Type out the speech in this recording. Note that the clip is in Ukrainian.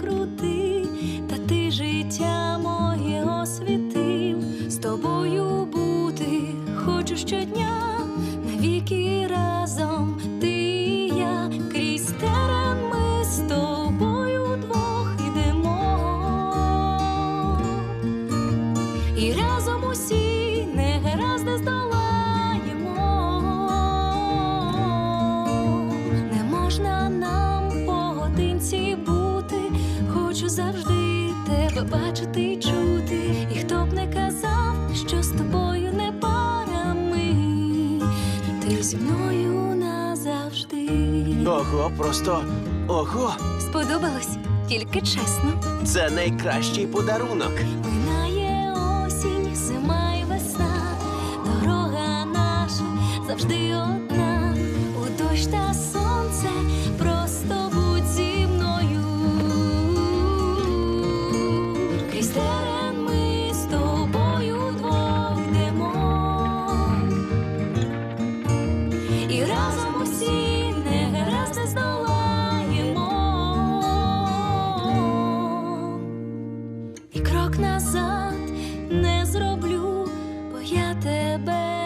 крути, та ти життя моє освітив, з тобою бути хочу щодня, навіки разом ти я. Крізь терен з тобою двох йдемо, і разом усі негаразди здолаємо, не можна. Хочу завжди тебе бачити й чути. І хто б не казав, що з тобою не пара ми, ти зі мною назавжди. Ого, просто ого! Сподобалось, тільки чесно. Це найкращий подарунок. Минає осінь, зима і весна, дорога наша завжди одна, у дощ та сонце, І разом усі негаразди здолаємо. І крок назад не зроблю, бо я тебе